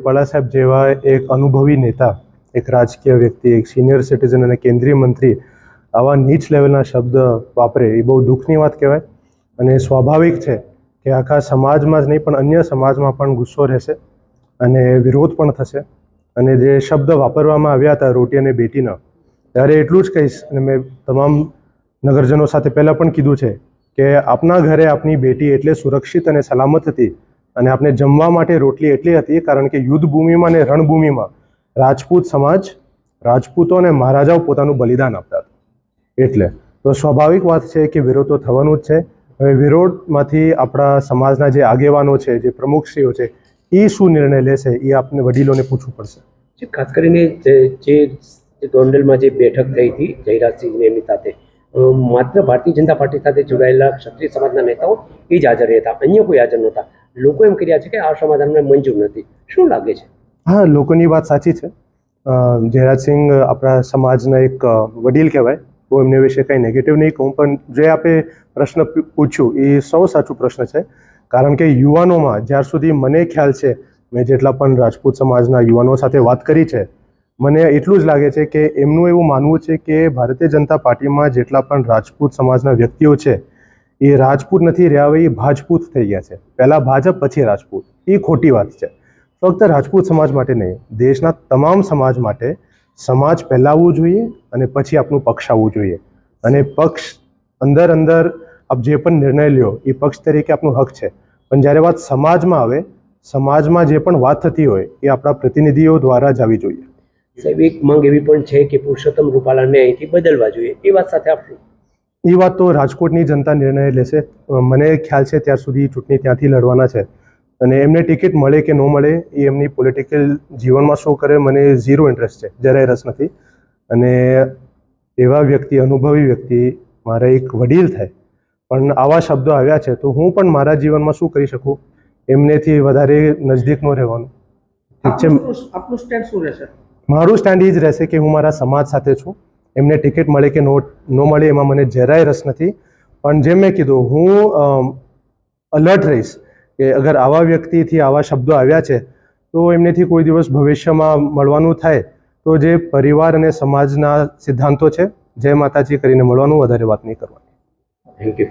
રૂપાલા સાહેબ જેવા એક અનુભવી નેતા, એક રાજકીય વ્યક્તિ, એક સિનિયર સિટીઝન અને કેન્દ્રીય મંત્રી, આવા નીચ લેવલના શબ્દ વાપરે એ બહુ દુઃખની વાત કહેવાય. અને સ્વાભાવિક છે કે આખા સમાજમાં જ નહીં, પણ અન્ય સમાજમાં પણ ગુસ્સો રહેશે અને વિરોધ પણ થશે. અને જે શબ્દ વાપરવામાં આવ્યા હતા, રોટી અને બેટીના ત્યારે એટલું જ કહીશ અને મેં તમામ નગરજનો સાથે પહેલાં પણ કીધું છે કે આપના ઘરે આપની બેટી એટલે સુરક્ષિત અને સલામત હતી. અને આપણે જમવા માટે રોટલી એટલી હતી કારણ કે યુદ્ધ ભૂમિમાં અને રણભૂમિમાં રાજપૂત સમાજ રાજપૂતો અને મહારાજાઓ પોતાનું બલિદાન આપતા હતા. એટલે તો સ્વાભાવિક વાત છે કે વિરોધ તો થવાનું જ છે. હવે વિરોધમાંથી આપણા સમાજના જે આગેવાનો છે, જે પ્રમુખશ્રીઓ છે એ શું નિર્ણય લેશે? એ આપને વડીલોને પૂછવું પડશે. ખાસ કરીને જે ગોંડલમાં જે બેઠક થઈ હતી, જયરાજસિંહની એમની સાથે માત્ર ભારતીય જનતા પાર્ટી સાથે જોડાયેલા ક્ષત્રિય સમાજના નેતાઓ એ જ હાજર હતા અન્ય કોઈ હાજર નહોતા. લોકો એમ કર્યા છે કે આ સમાધાનને મંજૂર નથી. શું લાગે છે? હા, લોકોની વાત સાચી છે. જયરાજસિંહ આપણા સમાજના એક વડીલ કહેવાય. હું એમને વિશે કંઈ નેગેટિવ નહીં કહું, પણ જે આપે પ્રશ્ન પૂછ્યું, એ સૌ સાચું પ્રશ્ન છે. કારણ કે યુવાનોમાં જ્યાર સુધી મને ખ્યાલ છે, મેં જેટલા પણ રાજપૂત સમાજના યુવાનો સાથે વાત કરી છે, મને એટલું જ લાગે છે કે એમનું એવું માનવું છે કે ભારતીય જનતા પાર્ટીમાં જેટલા પણ રાજપૂત સમાજના વ્યક્તિઓ છે એ રાજપૂત નથી, રહ્યા હવે એ ભાજપૂત થઈ ગયા છે. પહેલાં ભાજપ, પછી રાજપૂત. એ ખોટી વાત છે. ફક્ત રાજપૂત સમાજ માટે નહીં, દેશના તમામ સમાજ માટે સમાજ પહેલાં આવવું જોઈએ અને પછી આપનું પક્ષ આવવું જોઈએ. અને પક્ષ અંદર અંદર આપ જે પણ નિર્ણય લ્યો, એ પક્ષ તરીકે આપનું હક છે. પણ જ્યારે વાત સમાજમાં આવે, સમાજમાં જે પણ વાત થતી હોય, એ આપણા પ્રતિનિધિઓ દ્વારા જ આવી જોઈએ. સાહેબ, એક માંગ એવી પણ છે કે પુરુષોત્તમ રૂપાલાને અહીંથી બદલવા જોઈએ. એ વાત સાથે આપશું એ વાત તો રાજકોટની જનતા નિર્ણય લેશે. મને ખ્યાલ છે ત્યાર સુધી ચૂંટણી ત્યાંથી લડવાના છે. અને એમને ટિકિટ મળે કે ન મળે એ એમની પોલિટિકલ જીવનમાં શું કરે મને ઝીરો ઇન્ટરેસ્ટ છે જરાય રસ નથી. અને એવા વ્યક્તિ અનુભવી વ્યક્તિ મારા એક વડીલ થાય. પણ આવા શબ્દો આવ્યા છે તો હું પણ મારા જીવનમાં શું કરી શકું? એમનેથી વધારે નજદીકનો રહેવાનું. ઠીક છે? આપનું આપનું સ્ટેન્ડ શું રહેશે? મારું સ્ટેન્ડ એ જ રહેશે કે હું મારા સમાજ સાથે છું. એમને ટિકિટ મળે કે નો ન મળે એમાં મને જરાય રસ નથી. પણ જેમ મેં કીધું, હું અલર્ટ રહીશ કે અગર આવા વ્યક્તિથી આવા શબ્દો આવ્યા છે, તો એમનેથી કોઈ દિવસ ભવિષ્યમાં મળવાનું થાય. તો જે પરિવાર અને સમાજના સિદ્ધાંતો છે, જય માતાજી કરીને મળવાનું, વધારે વાત નહીં કરવાની. Thank you